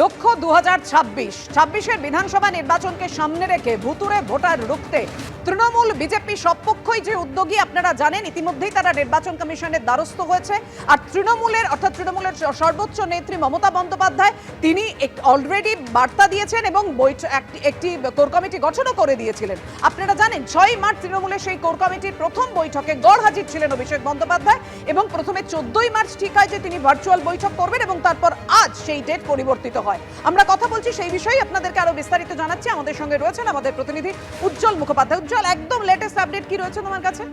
লক্ষ্য দু হাজার ছাব্বিশ। ছাব্বিশের বিধানসভা নির্বাচনকে সামনে রেখে ভুতুরে ভোটার রুখতে তৃণমূল, বিজেপি সব পক্ষই যে উদ্যোগী, আপনারা জানেন, ইতিমধ্যেই তারা নির্বাচন কমিশনের দ্বারস্থ হয়েছে। আর তৃণমূলের, অর্থাৎ তৃণমূলের সর্বোচ্চ নেত্রী মমতা বন্দ্যোপাধ্যায়, তিনি অলরেডি বার্তা দিয়েছেন এবং একটি কোর কমিটি গঠনও করে দিয়েছিলেন। আপনারা জানেন, ছয় মার্চ তৃণমূলের সেই কোর কমিটির প্রথম বৈঠকে গড় হাজির ছিলেন অভিষেক বন্দ্যোপাধ্যায় এবং প্রথমে চোদ্দই মার্চ ঠিক হয় যে তিনি ভার্চুয়াল বৈঠক করবেন এবং তারপর আজ সেই ডেট পরিবর্তিত হয়। আমরা কথা বলছি সেই বিষয়ে আপনাদেরকে আরও বিস্তারিত জানাচ্ছি। আমাদের সঙ্গে রয়েছেন আমাদের প্রতিনিধি উজ্জ্বল মুখোপাধ্যায়। উজ্জ্বল একদম লেটেস্ট আপডেট কি রয়েছে তোমার কাছে?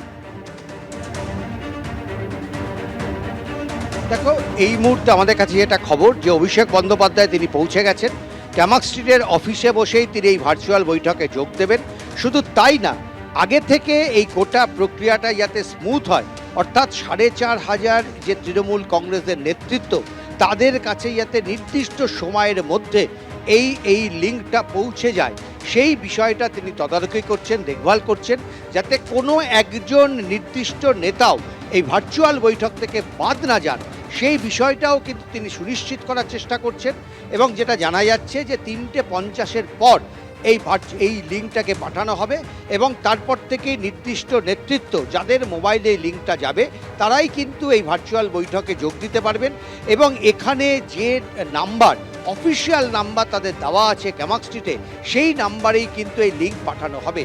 দেখো, এই মুহূর্তে আমাদের কাছে যেটা খবর, যে অভিষেক বন্দ্যোপাধ্যায় তিনি পৌঁছে গেছেন, ক্যামাক স্ট্রিটের অফিসে বসেই তিনি এই ভার্চুয়াল বৈঠকে যোগ দেবেন। শুধু তাই না, আগে থেকে এই গোটা প্রক্রিয়াটা যাতে স্মুথ হয়, অর্থাৎ সাড়ে চার হাজার যে তৃণমূল কংগ্রেসের নেতৃত্ব, তাদের কাছে যাতে নির্দিষ্ট সময়ের মধ্যে এই এই লিঙ্কটা পৌঁছে যায় সেই বিষয়টা তিনি তদারকি করছেন, দেখভাল করছেন, যাতে কোনো একজন নির্দিষ্ট নেতাও এই ভার্চুয়াল বৈঠক থেকে বাদ না যান। সেই বিষয়টাও কিন্তু তিনি সুনিশ্চিত করার চেষ্টা করছেন এবং যেটা জানা যাচ্ছে যে তিনটে পঞ্চাশের পর এই এই লিঙ্কটাকে পাঠানো হবে এবং তারপর থেকে নির্দিষ্ট নেতৃত্ব যাদের মোবাইলে এই লিঙ্কটা যাবে, তারাই কিন্তু এই ভার্চুয়াল বৈঠকে যোগ দিতে পারবেন এবং এখানে যে নাম্বার অফিসিয়াল নাম্বার তাদের দেওয়া আছে ক্যামাক স্ট্রিটে, সেই নাম্বারেই কিন্তু এই লিঙ্ক পাঠানো হবে।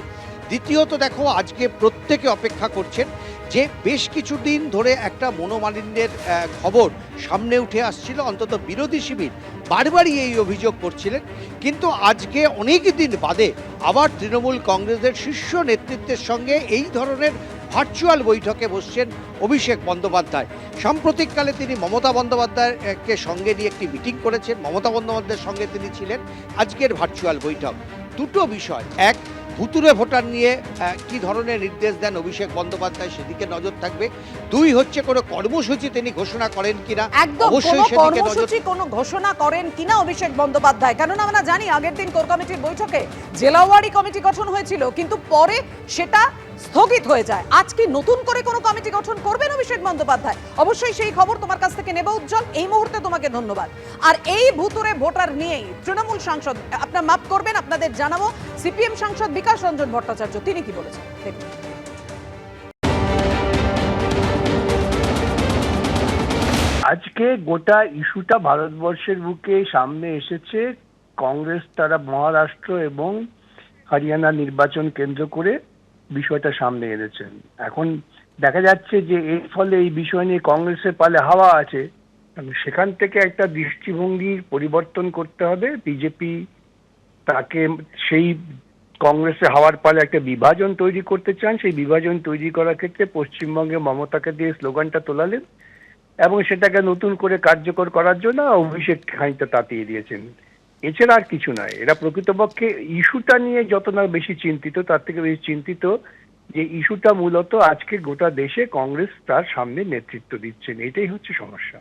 দ্বিতীয়ত দেখো, আজকে প্রত্যেকে অপেক্ষা করছেন যে বেশ কিছুদিন ধরে একটা মনোমালিন্যের খবর সামনে উঠে আসছিল, অন্তত বিরোধী শিবির বারবারই এই অভিযোগ করছিলেন। কিন্তু আজকে অনেক দিন বাদে আবার তৃণমূল কংগ্রেসের শীর্ষ নেতৃত্বের সঙ্গে এই ধরনের ভার্চুয়াল বৈঠকে বসছেন অভিষেক বন্দ্যোপাধ্যায়। সাম্প্রতিককালে তিনি মমতা বন্দ্যোপাধ্যায়কে সঙ্গে নিয়ে একটি মিটিং করেছেন। মমতা বন্দ্যোপাধ্যায়ের সঙ্গে তিনি ছিলেন আজকের ভার্চুয়াল বৈঠক। দুটো বিষয়। এক ভুতুরে ভোটার নিয়ে কি ধরনের নির্দেশ দেন অভিষেক বন্দ্যোপাধ্যায়? সেদিকে নজর থাকবে। দুই হচ্ছে কোনো কর্মসূচি তিনি ঘোষণা করেন কিনা? একদম অবশ্যই সেদিকে নজর কর্মসূচি কোনো ঘোষণা করেন কিনা অভিষেক বন্দ্যোপাধ্যায়? কেননা আমরা জানি আগের দিন কোর কমিটির বৈঠকে জেলাওয়ারি কমিটি গঠন হয়েছিল কিন্তু পরে সেটা স্থগিত হয়ে যায়। আজ কি নতুন করে কোনো কমিটি গঠন করবেন অভিষেক বন্দ্যোপাধ্যায়? অবশ্যই সেই খবর তোমার কাছ থেকে নেব উজ্জ্বল। এই মুহূর্তে তোমাকে ধন্যবাদ। আর এই ভুতুরে ভোটার নিয়েই তৃণমূল সাংসদ, আপনার মাপ করবেন, আপনাদের জানাব। সিপিএম সাংসদ বিকাশ রঞ্জন ভট্টাচার্য, তিনি কি বলেছেন? দেখুন। আজকে গোটা ইস্যুটা ভারতবর্ষের বুকে সামনে এসেছে। কংগ্রেস, তারা মহারাষ্ট্র এবং হরিয়ানা নির্বাচন কেন্দ্র করে। বিষয়টা সামনে এনেছেন। এখন দেখা যাচ্ছে যে এর ফলে এই বিষয় নিয়ে কংগ্রেসের পালে হাওয়া আছে। সেখান থেকে একটা দৃষ্টিভঙ্গির পরিবর্তন করতে হবে। বিজেপি তাকে সেই কংগ্রেসে হাওয়ার পালে একটা বিভাজন তৈরি করতে চান। সেই বিভাজন তৈরি করার ক্ষেত্রে পশ্চিমবঙ্গে মমতাকে দিয়ে স্লোগানটা তোলালেন এবং সেটাকে নতুন করে কার্যকর করার জন্য অভিষেক খানিকটা তাতিয়ে দিয়েছেন। এছাড়া আর কিছু নয়। এরা প্রকৃতপক্ষে ইস্যুটা নিয়ে যত না বেশি চিন্তিত, তার থেকে বেশি চিন্তিত যে ইস্যুটা মূলত আজকে গোটা দেশে কংগ্রেস তার সামনে নেতৃত্ব দিচ্ছেন। এটাই হচ্ছে সমস্যা।